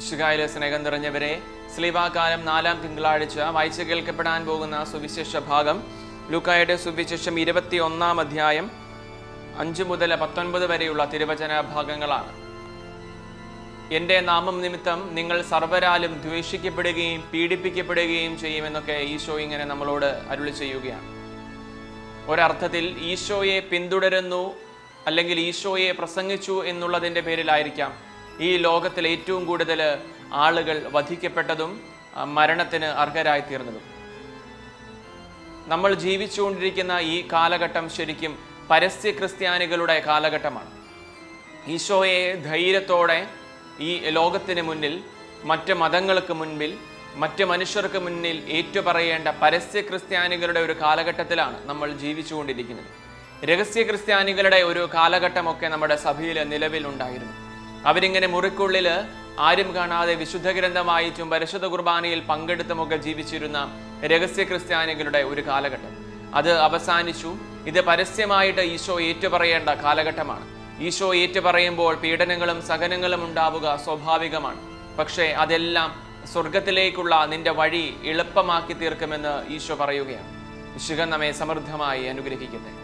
ശിഖായിലെ സ്നേഹം നിറഞ്ഞവരെ സ്ലീവാകാലം നാലാം തിങ്കളാഴ്ച വായിച്ചു കേൾക്കപ്പെടാൻ പോകുന്ന സുവിശേഷ ഭാഗം ലൂക്കായുടെ സുവിശേഷം ഇരുപത്തി ഒന്നാം അധ്യായം അഞ്ച് മുതൽ പത്തൊൻപത് വരെയുള്ള തിരുവചന ഭാഗങ്ങളാണ്. എന്റെ നാമം നിമിത്തം നിങ്ങൾ സർവരാലും ദ്വേഷിക്കപ്പെടുകയും പീഡിപ്പിക്കപ്പെടുകയും ചെയ്യുമെന്നൊക്കെ ഈശോ ഇങ്ങനെ നമ്മളോട് അരുളി ചെയ്യുകയാണ്. ഒരർത്ഥത്തിൽ ഈശോയെ പിന്തുടരുന്നു അല്ലെങ്കിൽ ഈശോയെ പ്രസംഗിച്ചു എന്നുള്ളതിന്റെ പേരിലായിരിക്കാം ഈ ലോകത്തിൽ ഏറ്റവും കൂടുതൽ ആളുകൾ വധിക്കപ്പെട്ടതും മരണത്തിന് അർഹരായി തീർന്നതും നമ്മൾ ജീവിച്ചുകൊണ്ടിരിക്കുന്ന ഈ കാലഘട്ടം ശരിക്കും പരസ്യ ക്രിസ്ത്യാനികളുടെ കാലഘട്ടമാണ്. ഈശോയെ ധൈര്യത്തോടെ ഈ ലോകത്തിന് മുന്നിൽ മറ്റ് മതങ്ങൾക്ക് മുൻപിൽ മറ്റ് മനുഷ്യർക്ക് മുന്നിൽ ഏറ്റുപറയേണ്ട പരസ്യ ക്രിസ്ത്യാനികളുടെ ഒരു കാലഘട്ടത്തിലാണ് നമ്മൾ ജീവിച്ചുകൊണ്ടിരിക്കുന്നത്. രഹസ്യ ക്രിസ്ത്യാനികളുടെ ഒരു കാലഘട്ടമൊക്കെ നമ്മുടെ സഭയിൽ നിലവിലുണ്ടായിരുന്നു. അവരിങ്ങനെ മുറിക്കുള്ളിൽ ആരും കാണാതെ വിശുദ്ധ ഗ്രന്ഥമായിട്ടും പരിശുദ്ധ കുർബാനയിൽ പങ്കെടുത്തുമൊക്കെ ജീവിച്ചിരുന്ന രഹസ്യ ക്രിസ്ത്യാനികളുടെ ഒരു കാലഘട്ടം. അത് അവസാനിച്ചു. ഇത് പരസ്യമായിട്ട് ഈശോ ഏറ്റുപറയേണ്ട കാലഘട്ടമാണ്. ഈശോ ഏറ്റുപറയുമ്പോൾ പീഡനങ്ങളും സഹനങ്ങളും ഉണ്ടാവുക സ്വാഭാവികമാണ്. പക്ഷേ അതെല്ലാം സ്വർഗത്തിലേക്കുള്ള നിന്റെ വഴി എളുപ്പമാക്കി തീർക്കുമെന്ന് ഈശോ പറയുകയാണ്. വിശുഖൻ നമ്മെ സമൃദ്ധമായി അനുഗ്രഹിക്കട്ടെ.